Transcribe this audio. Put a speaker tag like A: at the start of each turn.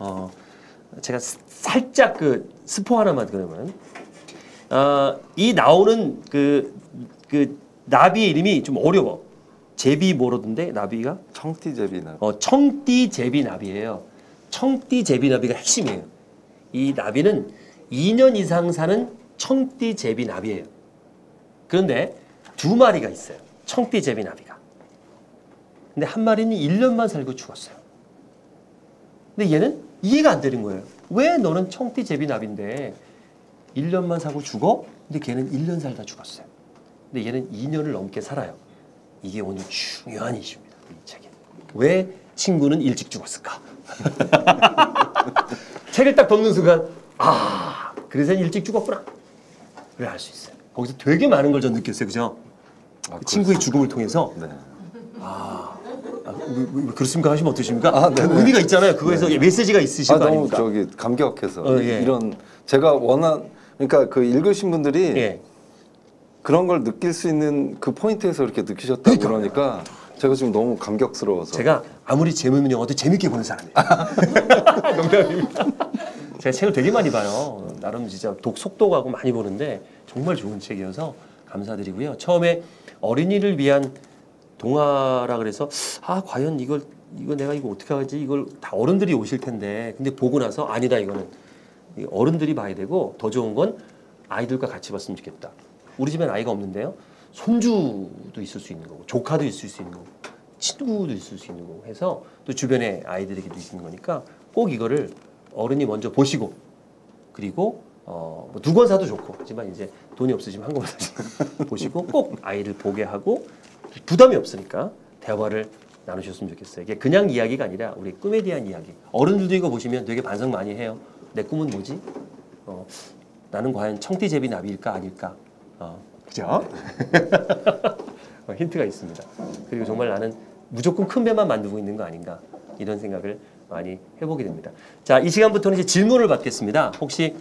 A: 어, 제가 스- 살짝 그 스포 하나만 그러면 어, 이 나오는 그, 그 나비의 이름이 좀 어려워. 제비 뭐로던데 나비가?
B: 청띠제비나
A: 어, 청띠 제비 나비예요. 청띠 제비 나비가 핵심이에요. 이 나비는 2년 이상 사는 청띠 제비 나비예요. 그런데 두 마리가 있어요. 청띠 제비 나비가. 근데 한 마리는 1년만 살고 죽었어요. 근데 얘는 이해가 안 되는 거예요. 왜 너는 청띠 제비 나비인데 1년만 사고 죽어? 근데 걔는 1년 살다 죽었어요. 근데 얘는 2년을 넘게 살아요. 이게 오늘 중요한 이슈입니다. 이 책에. 왜 친구는 일찍 죽었을까? 책을 딱 덮는 순간 아 그래서 일찍 죽었구나. 그래 알수 있어요. 거기서 되게 많은 걸 전 느꼈어요. 그죠?
B: 아,
A: 그 친구의 죽음을 통해서
B: 네.
A: 왜, 왜 그렇습니까 하시면 어떠십니까?
B: 아, 네네.
A: 그 의미가 있잖아요. 그거에서 메시지가 있으신
B: 아
A: 거
B: 너무
A: 아닙니까?
B: 저기 감격해서
A: 어, 예.
B: 이런 제가 원한 그러니까 그 읽으신 분들이
A: 예.
B: 그런 걸 느낄 수 있는 그 포인트에서 이렇게 느끼셨다고 그러니까 제가 지금 너무 감격스러워서
A: 제가 아무리 재미있는 영화도 재밌게 보는 사람이에요. 농담입니다. 제가 책을 되게 많이 봐요. 나름 진짜 독 속독하고 많이 보는데 정말 좋은 책이어서 감사드리고요. 처음에 어린이를 위한 동화라 그래서 아 과연 이걸 이거 내가 이거 어떻게 하지 이걸 다 어른들이 오실 텐데 근데 보고 나서 아니다 이거는 이 어른들이 봐야 되고 더 좋은 건 아이들과 같이 봤으면 좋겠다. 우리 집엔 아이가 없는데요. 손주도 있을 수 있는 거고 조카도 있을 수 있는 거고 친구도 있을 수 있는 거고 해서 또 주변에 아이들에게도 있는 거니까 꼭 이거를 어른이 먼저 보시고 그리고 어, 뭐두권 사도 좋고 하지만 이제 돈이 없으시면 한 권만 사시고 보시고 꼭 아이를 보게 하고 부담이 없으니까 대화를 나누셨으면 좋겠어요. 이게 그냥 이야기가 아니라 우리 꿈에 대한 이야기. 어른들도 이거 보시면 되게 반성 많이 해요. 내 꿈은 뭐지? 어, 나는 과연 청띠제비 나비일까 아닐까? 어, 그죠? 어, 힌트가 있습니다. 그리고 정말 나는 무조건 큰 배만 만들고 있는 거 아닌가 이런 생각을 많이 해보게 됩니다. 자, 이 시간부터는 이제 질문을 받겠습니다. 혹시